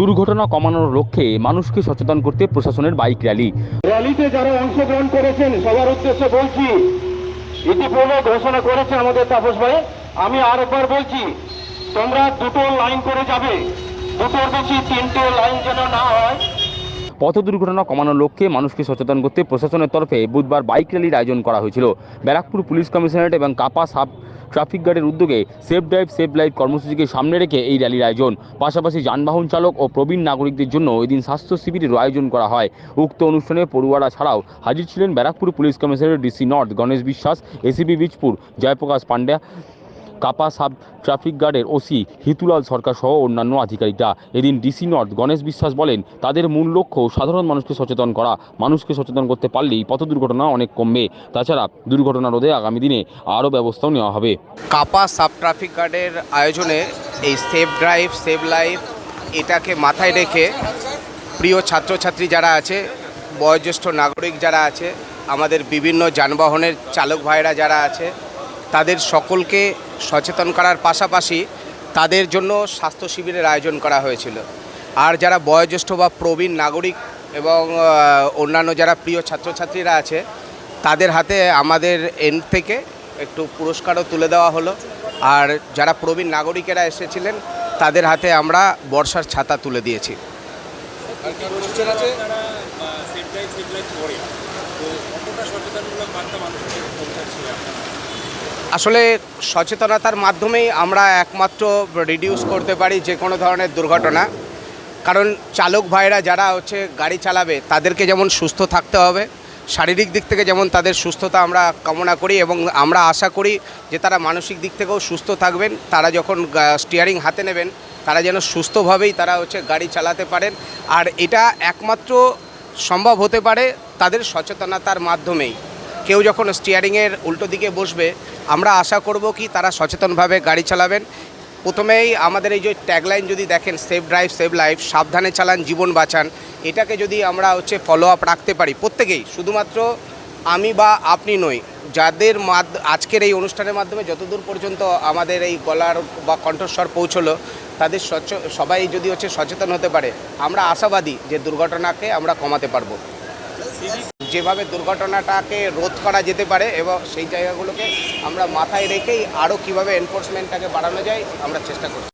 দুর্ঘটনা কমানোর লক্ষ্যে মানুষকে সচেতন করতে প্রশাসনের বাইক র্যালি। র্যালিতে যারা অংশগ্রহণ করেছেন, সবার উদ্দেশ্যে বলছি, ইতিপূর্বে ঘোষণা করেছে আমাদের তাপস ভাই, আমি আর একবার বলছি, তোমরা দুটো লাইন করে যাবে। দুটোর বেশি তিনটে লাইন যেন না হয় পথ দুর্ঘটনা কমানোর লক্ষ্যে মানুষকে সচেতন করতে প্রশাসনের তরফে বুধবার বাইক র্যালির আয়োজন করা হয়েছিল। ব্যারাকপুর পুলিশ কমিশনারেট এবং কাপা সাব ট্রাফিক গার্ডের উদ্যোগে সেফ ড্রাইভ সেভ লাইফ কর্মসূচিকে সামনে রেখে এই র্যালির আয়োজন। পাশাপাশি যানবাহন চালক ও প্রবীণ নাগরিকদের জন্য এদিন স্বাস্থ্য শিবিরের আয়োজন করা হয়। উক্ত অনুষ্ঠানে পড়ুয়ারা ছাড়াও হাজির ছিলেন Barrackpore police commissionerate DC north, Ganesh Biswas, ACP Bijpur, Jayprakash Panda কাপা সাব ট্রাফিক গার্ডের ওসি হিতুলাল সরকার সহ অন্যান্য আধিকারিকরা। এদিন ডিসি নর্থ গণেশ বিশ্বাস বলেন, তাদের মূল লক্ষ্য সাধারণ মানুষকে সচেতন করা। মানুষকে সচেতন করতে পারলেই পথ দুর্ঘটনা অনেক কমবে। তাছাড়া দুর্ঘটনা রোধে আগামী দিনে আরও ব্যবস্থাও নেওয়া হবে। কাপা সাব ট্রাফিক গার্ডের আয়োজনে এই সেফ ড্রাইভ সেভ লাইফ এটাকে মাথায় রেখে প্রিয় ছাত্রছাত্রী যারা আছে, বয়োজ্যেষ্ঠ নাগরিক যারা আছে, আমাদের বিভিন্ন যানবাহনের চালক ভাইরা যারা আছে তাদের সকলকে সচেতন করার পাশাপাশি তাদের জন্য স্বাস্থ্য শিবিরের আয়োজন করা হয়েছিল। আর যারা বয়োজ্যেষ্ঠ বা প্রবীণ নাগরিক এবং অন্যান্য যারা প্রিয় ছাত্রছাত্রীরা আছে, তাদের হাতে আমাদের এন থেকে একটু পুরস্কারও তুলে দেওয়া হলো। আর যারা প্রবীণ নাগরিকেরা এসেছিলেন, তাদের হাতে আমরা বর্ষার ছাতা তুলে দিয়েছি। আসলে সচেতনতার মাধ্যমেই আমরা একমাত্র রিডিউস করতে পারি যে কোনো ধরনের দুর্ঘটনা। কারণ চালক ভাইরা যারা হচ্ছে গাড়ি চালাবে, তাদেরকে যেমন সুস্থ থাকতে হবে, শারীরিক দিক থেকে যেমন তাদের সুস্থতা আমরা কামনা করি এবং আমরা আশা করি যে তারা মানসিক দিক থেকেও সুস্থ থাকবেন। তারা যখন স্টিয়ারিং হাতে নেবেন, তারা যেন সুস্থভাবেই তারা হচ্ছে গাড়ি চালাতে পারেন। আর এটা একমাত্র সম্ভব হতে পারে তাদের সচেতনতার মাধ্যমেই। কেউ যখন স্টিয়ারিংয়ের উল্টো দিকে বসবে, আমরা আশা করব কি তারা সচেতনভাবে গাড়ি চালাবেন। প্রথমেই আমাদের এই যে ট্যাগলাইন যদি দেখেন সেফ ড্রাইভ সেভ লাইফ সাবধানে চালান, জীবন বাঁচান, এটাকে যদি আমরা হচ্ছে ফলো আপ রাখতে পারি, প্রত্যেকেই, শুধুমাত্র আমি বা আপনি নই, যাদের আজকের এই অনুষ্ঠানের মাধ্যমে যতদূর পর্যন্ত আমাদের এই গলার বা কণ্ঠস্বর পৌঁছলো, তাদের সচ, সবাই যদি হচ্ছে সচেতন হতে পারে, আমরা আশাবাদী যে দুর্ঘটনাকে আমরা কমাতে পারব। যেভাবে দুর্ঘটনাটাকে রোধ করা যেতে পারে এবং সেই জায়গাগুলোকে আমরা মাথায় রেখেই আরও কীভাবে এনফোর্সমেন্টটাকে বাড়ানো যায়, আমরা চেষ্টা করছি।